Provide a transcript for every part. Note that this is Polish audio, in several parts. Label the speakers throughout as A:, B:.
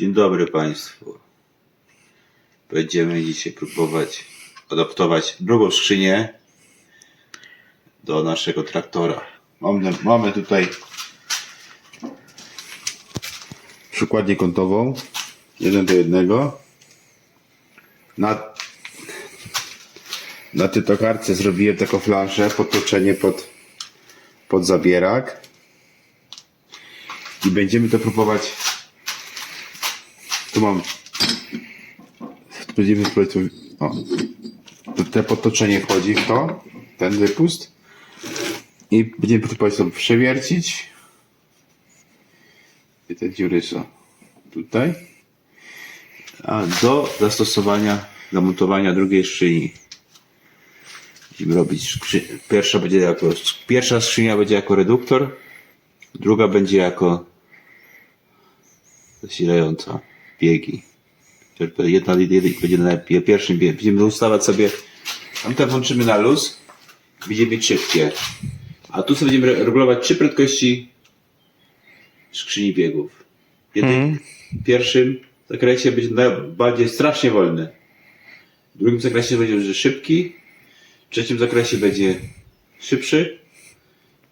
A: Dzień dobry Państwu. Będziemy dzisiaj próbować adaptować drugą skrzynię do naszego traktora. Mamy, mamy tutaj przykładnię kątową, jeden do jednego. Na, na tej tokarce zrobiłem taką flanszę, podtoczenie pod, pod zabierak. I będziemy to próbować tu mam. Będziemy spróbować. O. To te podtoczenie wchodzi w to. Ten wypust. I będziemy próbować to przewiercić. I te dziury są tutaj. A do zastosowania, zamontowania drugiej skrzyni. Będziemy robić. Pierwsza będzie jako. Pierwsza skrzynia będzie jako reduktor. Druga będzie jako zasilająca biegi. Jedna będzie na pie- pierwszym biegu. Będziemy ustawać sobie, tamte włączymy na luz, będziemy mieć szybkie. A tu sobie będziemy re- regulować trzy prędkości skrzyni biegów. Jednym, pierwszym zakresie będzie najbardziej strasznie wolny. W drugim zakresie będzie szybki. W trzecim zakresie będzie szybszy.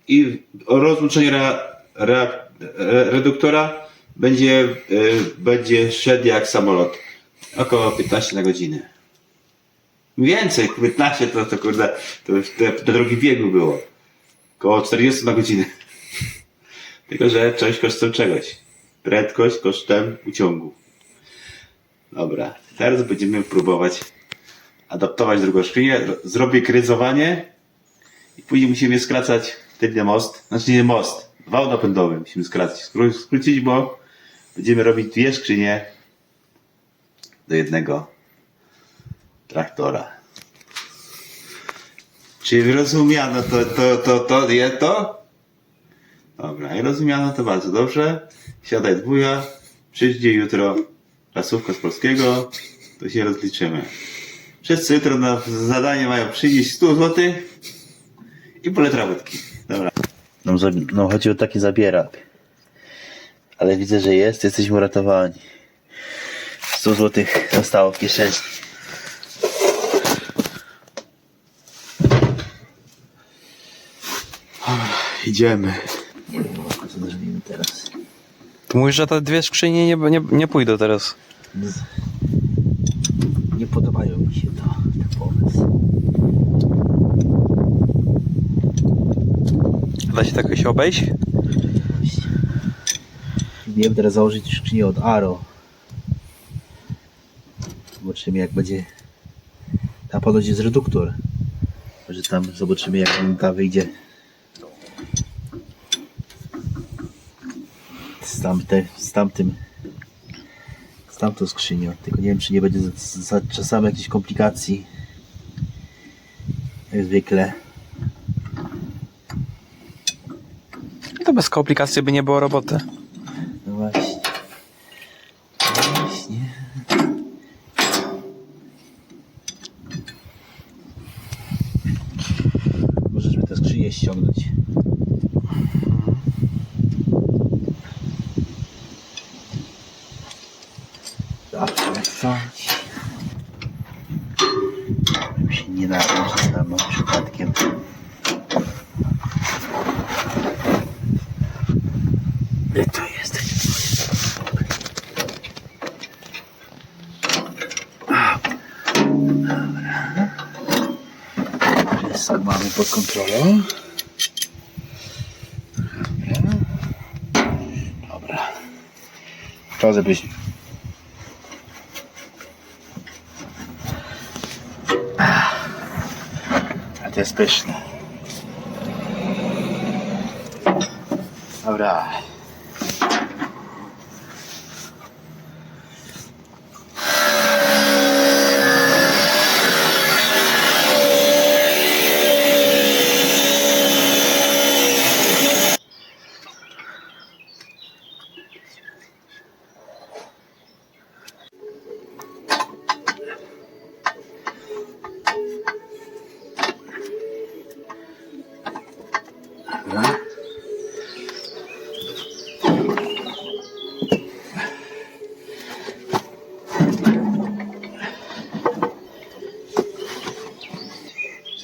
A: I o rozłączenie re, re, re, reduktora będzie, y, będzie szedł jak samolot. Około 15 na godzinę. Więcej, 15 to, to kurde, to, to, to drugi biegu było. Około 40 na godzinę. Tylko, że coś kosztem czegoś. Prędkość kosztem uciągu. Dobra, teraz będziemy próbować adaptować drugą skrzynię. Zrobię kryzowanie i później musimy skracać tylny most. Znaczy nie most, wał napędowy musimy skracać. Skró- Skrócić, bo będziemy robić dwie skrzynie do jednego traktora. Czy rozumiano to, to, to, to, je to? Dobra, i rozumiano to bardzo dobrze. Siadaj dwuja, przyjdzie jutro klasówka z polskiego, to się rozliczymy. Wszyscy jutro na zadanie mają przynieść 100 zł i po litra wódki. Dobra.
B: No, no chodzi o taki zabierak. Ale widzę, że jest, jesteśmy uratowani. 100 zł zostało w kieszeni.
A: Idziemy.
B: Nie wiem, co zrobimy teraz.
C: Tu mówisz, że te dwie skrzynie nie, nie, nie pójdą teraz.
B: Nie podobają mi się to, ten pomysł.
C: Da się tak jakoś obejść?
B: Próbujemy teraz założyć skrzynię od Aro. Zobaczymy jak będzie. Tam ponoć jest reduktor. Może tam zobaczymy jak ta wyjdzie. Z, tamte, z tamtym. Z tamtą skrzynią. Tylko nie wiem czy nie będzie za, za czasami jakichś komplikacji. Jak zwykle.
C: To bez komplikacji by nie było roboty.
B: No właśnie. No właśnie. Możemy tę skrzynię ściągnąć. Zawsze wstać. Żeby się nie napiąć samo przypadkiem. Gdzie pod kontrolą. Dobra. Dobra. Żebyś... A to jest pyszne. Dobra.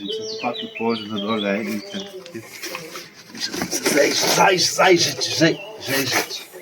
B: gente, de quatro pontos no Gente. Sai, sai, gente, gente, gente.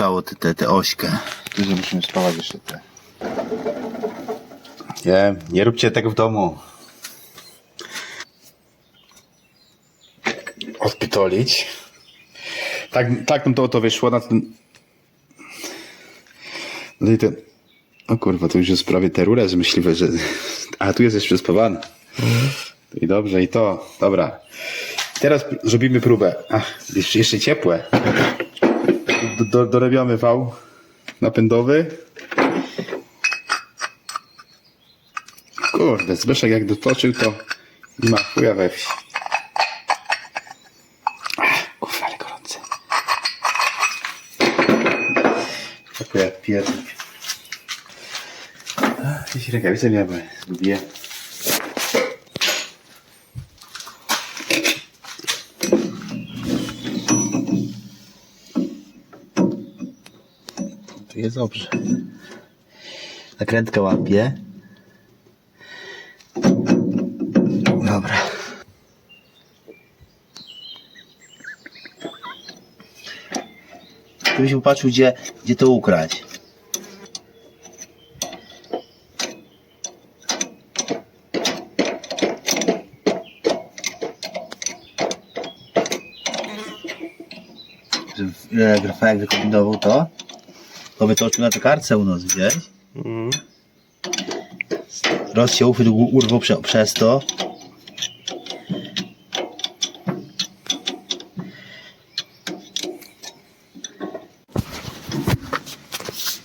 B: Dociskało tę te, te ośkę.
A: Tu że musimy spawać jeszcze te. Nie, nie róbcie tego w domu. Odpitolić. Tak, tak nam to to wyszło. Na ten... No i ten... O kurwa, to już jest prawie te rurę myśliwe, że... A tu jest jeszcze spawany. I dobrze, i to. Dobra. Teraz zrobimy próbę. Ach, jeszcze, jeszcze ciepłe. Do, do, dorabiamy wał napędowy. Kurde, Zbyszek jak dotoczył, to ma chuja we wsi. Kurwa, ale gorący. Dziękuję, pierdolę. Jakieś rękawice miałem, zgubiłem.
B: Jest dobrze. Nakrętkę łapie. Dobra. Tu byś popatrzył, gdzie, gdzie to ukraść. Że w- Rafałek wykombinował to, to wytoczył na tokarce u nas, widziałeś? Roz się uchwyt urwał prze, przez to.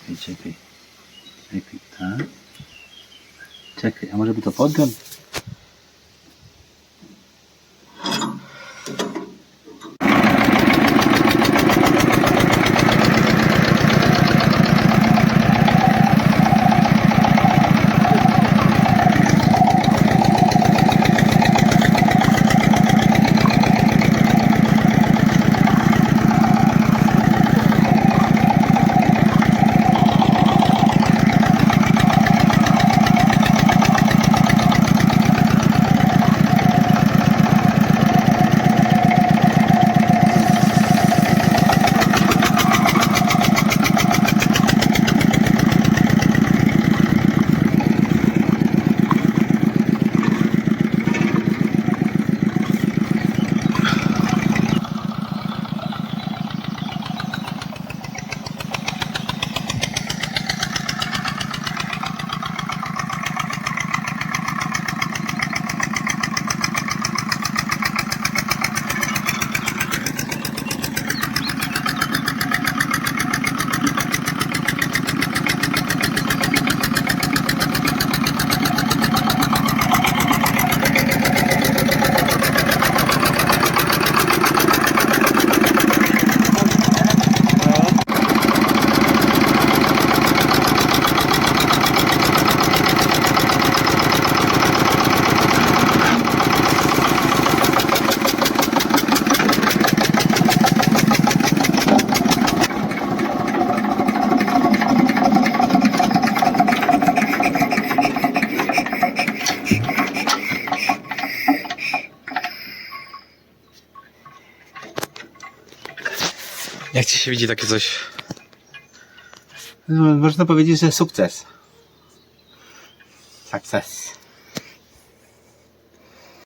B: Czekaj, czekaj. Czekaj, tak. Czekaj, a może by to podgląd?
C: Się widzi takie coś?
A: No, można powiedzieć, że sukces. Sukces.